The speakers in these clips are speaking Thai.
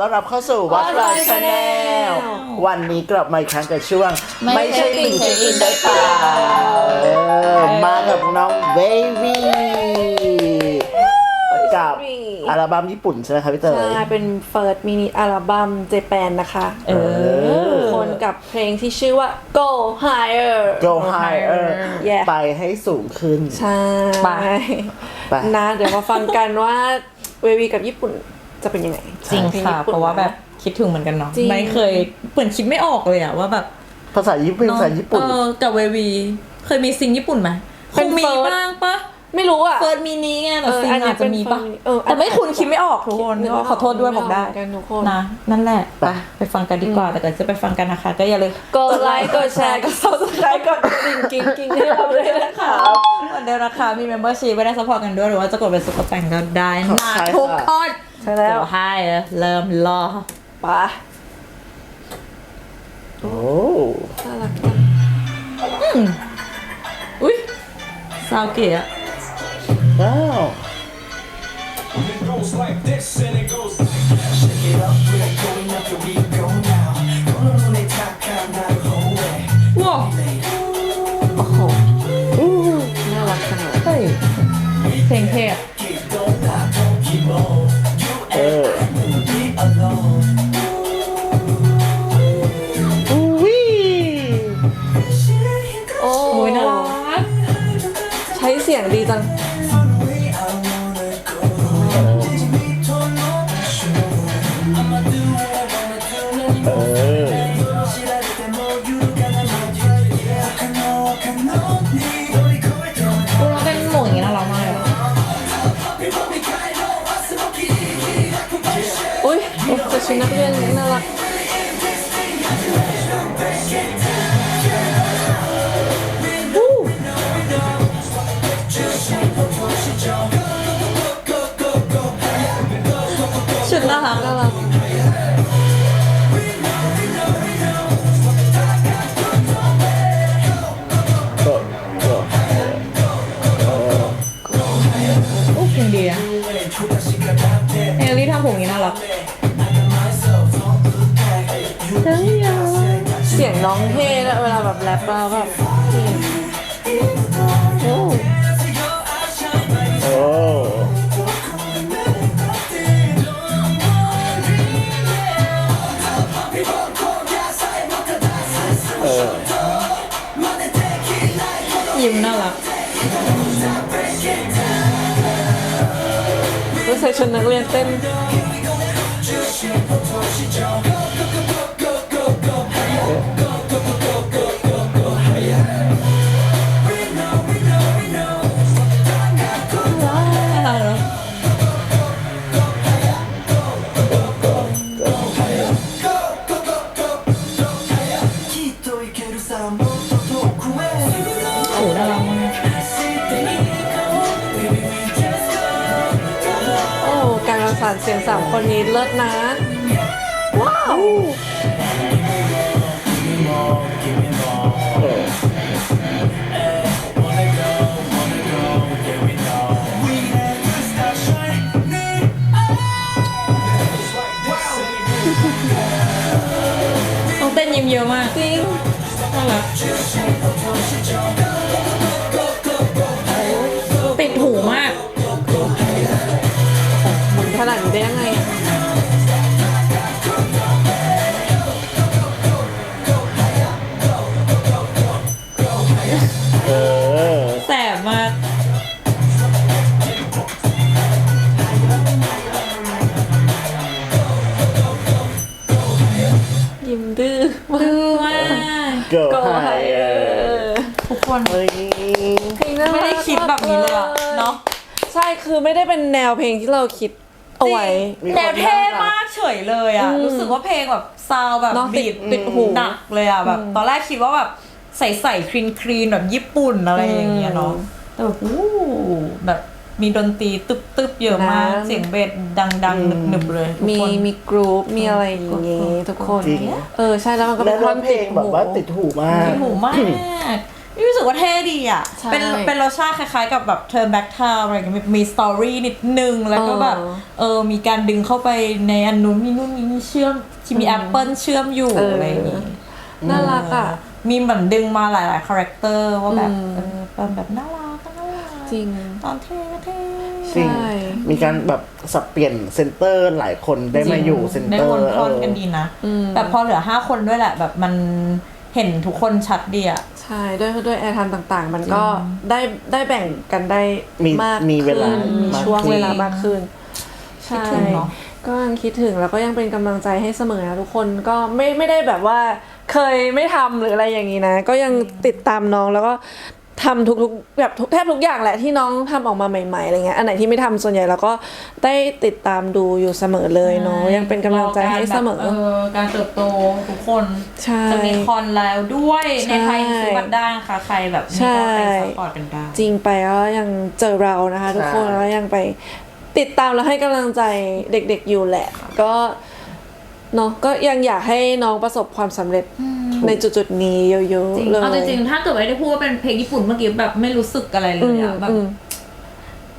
ต้อนรับเข้าสู่วัด What's ไล My ฟ์ชาแนล Channel วันนี้กลับมาอีกครั้งกับช่วง ไม่ใช่ติ่งเช็คอินได้เปล่าเออมากับน้องเบบี้กับอัลบั้มญี่ปุ่นใช่ไหมครับพี่เตยใช่เป็นเฟิร์สมินิอัลบั้มเจแปนนะคะ เออ คนกับเพลงที่ชื่อว่า Go Higher Go Higher Yeah ไปให้สูงขึ้น ใช่ไปไปนะ เดี๋ยวมาฟังกันว่าเววีกับญี่ปุ่น จะเป็นยังไงจริงเพลค่ะญี่ปุ่นเพราะว่าแบบคิดถึงเหมือนกันเนาะจริงไม่เคยเหมือนคิดไม่ออกเลยอะว่าแบบ ภาษาญี่ปุ่นภาษาญี่ปุ่นเออกับเววี เคยมีซิงญี่ปุ่นไหมคเป็นงมี first บ้างปะ ไม่รู้อะ เฟิร์สมินิไงแต่เออซิงอันเนี้ยอาจจะมีปะเป็น first mini เอออันแต่ไม่คุณคิดไม่ออกทุกคนนึกไม่ออกขอโทษด้วยบอกได้นึกไม่ออกเหมือนกันทุกคน นะ นั่นแหละไปไปไปฟังกันดีกว่า แต่ก่อนจะไปฟังกันนะคะ ก็อย่าลืมกดไลค์กดแชร์กด subscribe กดกระดิ่งกิ๊งกิ๊งให้เราด้วยนะคะ วันเดียวราคามี membership ไว้ได้ support กันด้วยหรือว่าจะกดเป็นซุปเปอร์แตงก็ได้ครับนะใช่ทุกค่ะคนใช่แล้วเดี๋ยวให้เริ่มรอ ไปโอ้น่ารักจังอุ้ยซาวเกะอะ Wow. It goes like this and it goes like that. Shake it up, we're going up we go now. Eh. Whoa. Oh. Ooh. น่ารักจังเลยเฮ้ยเพลงเทพ Keep keep on. You uh. alone. 더กูร้องเป็นหมวกอย่างนี้น่ารักมากเลยอะอุ้ยแต่ชุดนักเรียนน่ารักชุด น้องเท่เวลาแบบแรปแล้แบบเท่โอ้โอ้ยิ้มน่ารักรู้สึกชุดนักเรียนเต้นเกมากโอ้การประสานเสียงสามคนนี้เลิศนะ ว้าว เออต้องเต้ ดื้อมากดื้อมาก go ก็ high ให้เออทุกคนเฮ้ยเพลงน่ารักไม่ได้คิดแบบนี้เลยอะเนาะใช่คือไม่ได้เป็นแนวเพลงที่เราคิดเอาไว้แนวเท่มากเฉยเลยอะ รู้สึกว่าเพลงแบบซาวแบบเนอะติบีดดติดหู หนักเลยอะแบบ ตอนแรกคิดว่าแบบใส่ใส่คลีนคลีนแบบญี่ปุ่นอะไรอย่างเงี้ยเนาะแต่แบบอู้แบบ มีดนตรีตึบตึบๆเยอะมากนะเสียงเบสดังๆหนึบๆเลยทุกมีคน มีกรุ๊ปมีอะไรอย่างเงี้ยทุกคนจริง เออใช่แล้วมันก็และเป็นท่ร้ออนงเพติลดงหูแบบว่าติดหูมากติดหูมากรู้สึกว่าเท่ดีอะ ใช่เป็น เป็นรสชาติคล้ายๆกับแบบ turn back time อะไรอย่างเงี้ยมีมีสตอรี่นิดนึง แล้วก็แบบ เออเออ มีการดึงเข้าไปในอันนู้นมีนู่นมีนี่เชื่อม ที่มีแอปเปิลเชื่อมอยู่เอออ อะไรอย่างงี้น่ารักอะ มีเหมือนดึงมาหลายๆ คาแรคเตอร์ว่าแบบอืมเออเป็นแบบน่ารักก็น่ารัก จริง ตอนเท่ก็เท่ จริง ใช่ มีการแบบสับเปลี่ยนเซนเตอร์หลายคนได้มาอยู่เซนได้เตอร์วนทอนเออกันดีนะอืมแต่พอเหลือห้าคนด้วยแหละ แบบมันเห็นทุกคนชัดดีอะ ใช่ด้วยด้วยแอร์ไทม์ต่างๆ มันก็ได้ได้แบ่งกันได้มีมากมีเวลาขึ้นมีมากช่วงขึ้นเวลามากขึ้นคิดใช่ถึงเนาะก็ยังคิดถึงแล้วก็ยังเป็นกำลังใจให้เสมอนะทุกคนก็ไม่ไม่ได้แบบว่าเคยไม่ทำหรืออะไรอย่างนี้นะ ก็ยังติดตามน้องแล้วก็ ทำทุกๆแบบทุกแทบทุกอย่างแหละที่น้องทำออกมาใหม่ๆอะไรเงี้ยอันไหนที่ไม่ทำส่วนใหญ่เราก็ได้ติดตามดูอยู่เสมอเลยเนาะยังเป็นกำลังใจให้เสมอเออการเติบโตทุกคนใช่จะมีคอนแล้วด้วยใช่ในไทยซื้อบัตรได้นะคะใครแบบนี่ใช่ก็ไปซัพพอร์ตกันได้จริงไปก็ยังเจอเรานะคะ ทุกคนใช่แล้วยังไปติดตามและให้กำลังใจเด็กๆอยู่แหละ ก็เนาะก็ยังอยากให้น้องประสบความสำเร็จ ในจุดๆนี้เยอะจริงๆเลยเอาจริงๆถ้าเกิดไม่ได้พูดว่าเป็นเพลงญี่ปุ่นเมื่อกี้แบบไม่รู้สึกอะไรเลยอะแบบ อืม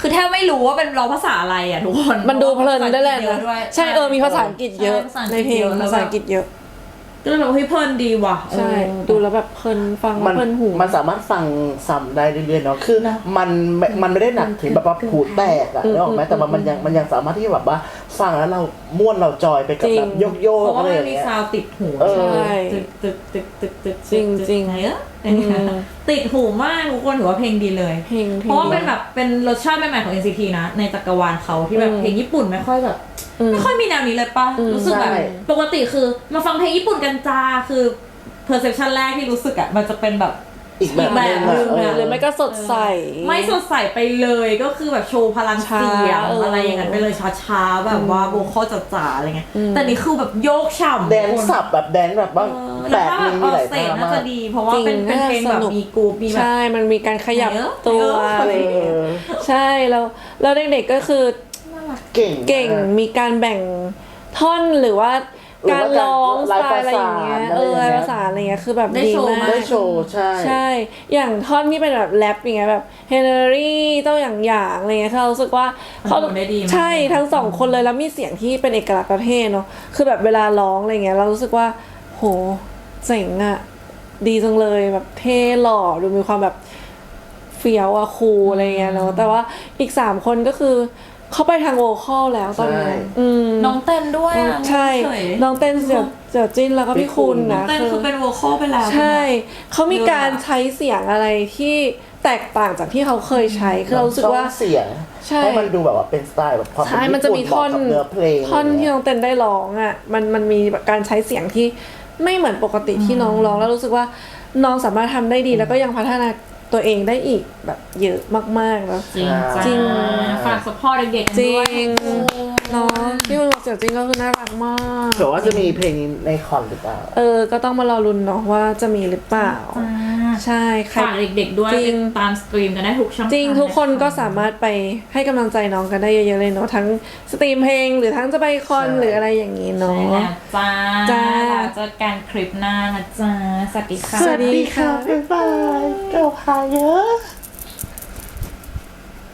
คือแทบไม่รู้ว่าเป็นร้องภาษาอะไรอะทุกคนมันดูเพลินได้แหละภาษาอังกฤษเยนะอะด้วยใช่เออมีภาษาอังกฤษเยอะใช่ภาษาอังในกฤษเพลงเยอะแล้วภาษาอังกฤษเยอะก็เลยแบบเฮ้ยเพลินดีว่ะใช่เออดูแล้วแบบเพลินฟังแล้วมันเพลินหู มันสามารถฟังซ้ำได้เรื่อยๆเนาะคือมันไม่มันไม่ได้หนักถึงแบบว่าหูแตกอะนึกออกไหมแต่ว่ามันยังมันยังสามารถที่แบบว่า ฟังแล้วเราม่วนเราจอยไปกับจริแบงบโยกโยเพกราะว่าอะไรมัอนย่างมีเงี้ย ซาวด์ติดหูเออ ใช่ตึกตึกตึกตึกตึกจริงจริง ไงเออติดหูมากทุกคนถือว่าเพลงดีเลย เพลงเพลงเพราะว่าเป็นแบบเป็นรสชาติใหม่ๆของ NCT นะ ในจักรวาลเขาที่แบบอืมเพลงญี่ปุ่นไม่ค่อยแบบ อืม ไม่ค่อยมีแนวนี้เลยป่ะ อืมรู้สึกแบบใช่ ปกติคือมาฟังเพลงญี่ปุ่นกันจ้าคือ perception แรกที่รู้สึกอะมันจะเป็นแบบ อีกแบบหนึงอีกแบบหนึ่อะงเออ หรือไม่ก็สดใส ไม่สดใสไปเลยก็คือแบบโชว์พลังเสียงช้าเอออ อะไรอย่างนั้นไปเลยช้าๆแบบว่าโบคอลจ๋าๆอะไรเงี้ยอืมแต่นี่คือแบบโยกฉ่ำแดนทุกคนสับแบบแดนแบบว่าเออแปแล้วดถ้าแบบมีเอมีอหลายเสท่ากน่ามาจะกดี เพราะว่าเป็นจริงเป็นเพลงแบบน่าสนุกมีกรูปมีแบบ ใช่ มันมีการขยับเออตัวเออออะไรอย่างเงี้ยเออใช่แล้วแล้วเด็กๆก็คือเก่งเก่งมาก มีการแบ่งท่อนหรือว่าหรือ การว่าการร้องสลายไตล์อะไรอย่างเงี้ยประสานเอออะไรอย่างเงี้ยลายประสานอะไรเงี้ยคือแบบได้ดีโชว์มากมาก ได้โชว์ใช่ ใช่ อย่างท่อนที่เป็นแบบแรปอย่างเงี้ยแบบเฮนรี่เจ้าอย่างอย่างอะไรเงี้ยคือเรารู้สึกว่าเขาทำได้ดีมาก ใช่ทั้งสองคนเลยแล้วมีเสียงที่เป็นเอกลักษณ์ประเทศเนาะคือแบบเวลาร้องอะไรเงี้ยเรารู้สึกว่า โหเจ๋งอะดีจังเลยแบบเท่หล่อดูมีความแบบเฟี้ยวอะคูลอะไรเงี้ยเนาะแต่ว่าอีกสามคนก็คือ เขาไปทางโวคอลแล้วตอนนี้ใช่ อืมน้องเต้นด้วยอะใช่ เฉยน้องเต้นเสี่ยวเสี่ยวจิ้นแล้วก็พี่คุณน้องนะเต้นคือเป็นวอลคอลไปแล้วใช่ เขามีเยอะการอะใช้เสียงอะไรที่แตกต่างจากที่เขาเคยใช้ คือเรารู้สึกว่าต้องเสียงใช่ ให้มันดูแบบว่าเป็นสไตล์แบบความเป็นใช่มันจะมีญี่ท่ปุ่อนเหมาะกับเนื้อเพลงท่อนที่ะไรน้เงี้ยองเต้นได้ร้องอะ มันมันมีแบบการใช้เสียงที่ไม่เหมือนปกติที่น้องร้องแล้วรู้สึกว่าน้องสามารถทำได้ดีแล้วก็ยังพัฒนา ตัวเองได้อีกแบบเยอะมากๆแล้วจริง จริง ฝากสปอร์ตเด็กๆจริด้วยง เนาะพี่คุณบอกเสี่ยวจริงก็คือน่ารักมาก เผื่อว่าจะมีเพลงนี้ในคอนหรือเปล่า เออ ก็ต้องมารอลุ้นเนาะว่าจะมีหรือเปล่า ใช่ใคร ฝากเด็กๆด้วยจริง ตามสตรีมกันได้ทุกช่องจริงทาทุกคนะะก็สามารถไปให้กำลังใจน้องกันได้เยอะๆเลยเนาะทั้งสตรีมเพลงหรือทั้งจะไปคอนใช่ หรืออะไรอย่างนี้ใช่เนาะแล้วจ้าจ้าแล้วเจอกันคลิปหน้านะจ้าสวัสดีค่ะ สวัสดีค่ะ บ๊ายบายเก้าหาเยอะ